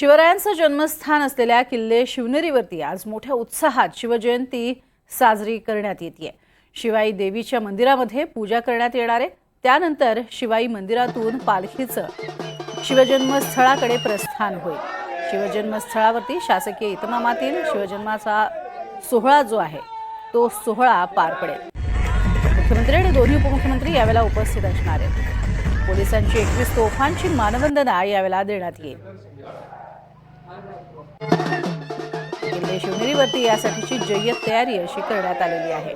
शिवरायांचं जन्मस्थान असलेल्या किल्ले शिवनेरीवरती आज मोठ्या उत्साहात शिवजयंती साजरी करण्यात येते शिवाई देवीच्या मंदिरामध्ये पूजा करण्यात येणार आहे. त्यानंतर शिवाई मंदिरातून पालखीचं शिवजन्मस्थळाकडे प्रस्थान होईल. शिवजन्मस्थळावरती शासकीय इतमामातील शिवजन्माचा सोहळा जो आहे तो सोहळा पार पडेल. मुख्यमंत्री आणि दोन्ही उपमुख्यमंत्री यावेळेला उपस्थित असणार आहेत. पोलिसांची एकवीस तोफांची मानवंदना यावेळेला देण्यात येईल. शिवनेरीवरती यासाठीची जय्यत तयारी अशी करण्यात आलेली आहे.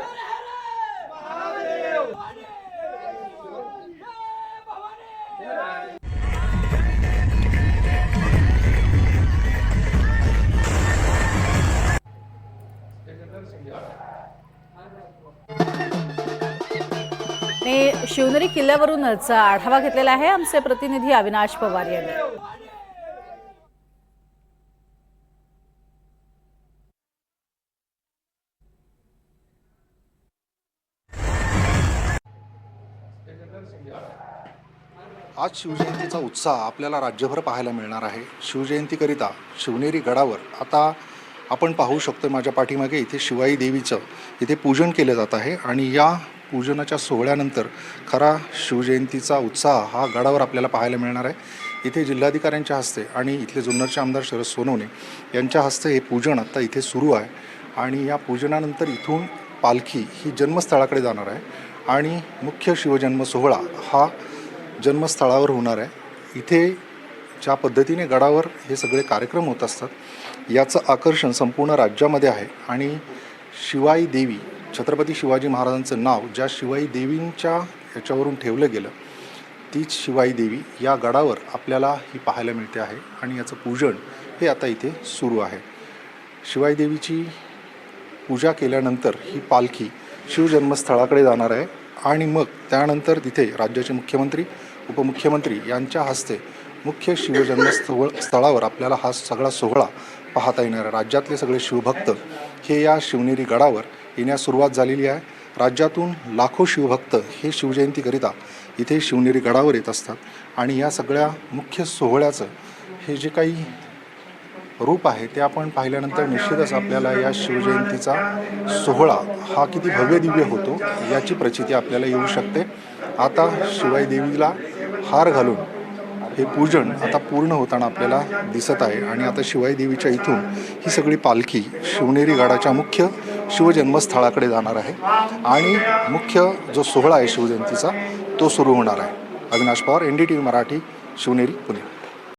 शिवनेरी किल्ल्यावरूनच आढावा घेतलेला आहे. आमचे प्रतिनिधी अविनाश पवार यांनी. आज शिवजयंतीचा उत्साह आपल्याला राज्यभर पाहायला मिळणार आहे. शिवजयंतीकरिता शिवनेरी गडावर आता आपण पाहू शकतो माझ्या पाठीमागे इथे शिवाई देवीचं इथे पूजन केलं जात आहे आणि या पूजनाच्या सोहळ्यानंतर खरा शिवजयंतीचा उत्साह हा गडावर आपल्याला पाहायला मिळणार आहे. इथे जिल्हाधिकाऱ्यांच्या हस्ते आणि इथले जुन्नरचे आमदार शरद सोनवणे यांच्या हस्ते हे पूजन आत्ता इथे सुरू आहे. आणि या पूजनानंतर इथून पालखी ही जन्मस्थळाकडे जाणार आहे. आणि मुख्य शिवजन्म सोहळा हा जन्मस्थळावर होणार आहे. इथे ज्या पद्धतीने गडावर हे सगळे कार्यक्रम होत असतात याचं आकर्षण संपूर्ण राज्यामध्ये आहे. आणि शिवाई देवी छत्रपती शिवाजी महाराजांचं नाव ज्या शिवाई देवींच्या याच्यावरून ठेवलं गेलं तीच शिवाई देवी या गडावर आपल्याला ही पाहायला मिळते आहे. आणि याचं पूजन हे आता इथे सुरू आहे. शिवाई देवीची पूजा केल्यानंतर ही पालखी शिवजन्मस्थळाकडे जाणार आहे. आणि मग त्यानंतर तिथे राज्याचे मुख्यमंत्री उपमुख्यमंत्री यांच्या हस्ते मुख्य शिवजन्मस्थळ स्थळावर आपल्याला हा सगळा सोहळा पाहता येणार आहे. राज्यातले सगळे शिवभक्त हे या शिवनेरी गडावर येण्यास सुरुवात झालेली आहे. राज्यातून लाखो शिवभक्त हे शिवजयंतीकरिता इथे शिवनेरी गडावर येत असतात. आणि या सगळ्या मुख्य सोहळ्याचं हे जे काही रूप आहे ते आपण पाहिल्यानंतर निश्चितच आपल्याला या शिवजयंतीचा सोहळा हा किती भव्य दिव्य होतो याची प्रचिती आपल्याला येऊ शकते. आता शिवाई देवीला हार घालून हे पूजन आता पूर्ण होताना आपल्याला दिसत आहे. आणि आता शिवाई देवीच्या इथून ही सगळी पालखी शिवनेरी गडाच्या मुख्य शिवजन्मस्थळाकडे जाणार आहे. आणि मुख्य जो सोहळा आहे शिवजयंतीचा तो सुरू होणार आहे. Avinash Pawar N D T V Marathi Shivneri Pune.